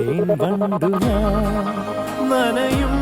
തേൻ കണ്ടു ഞാൻ നനയും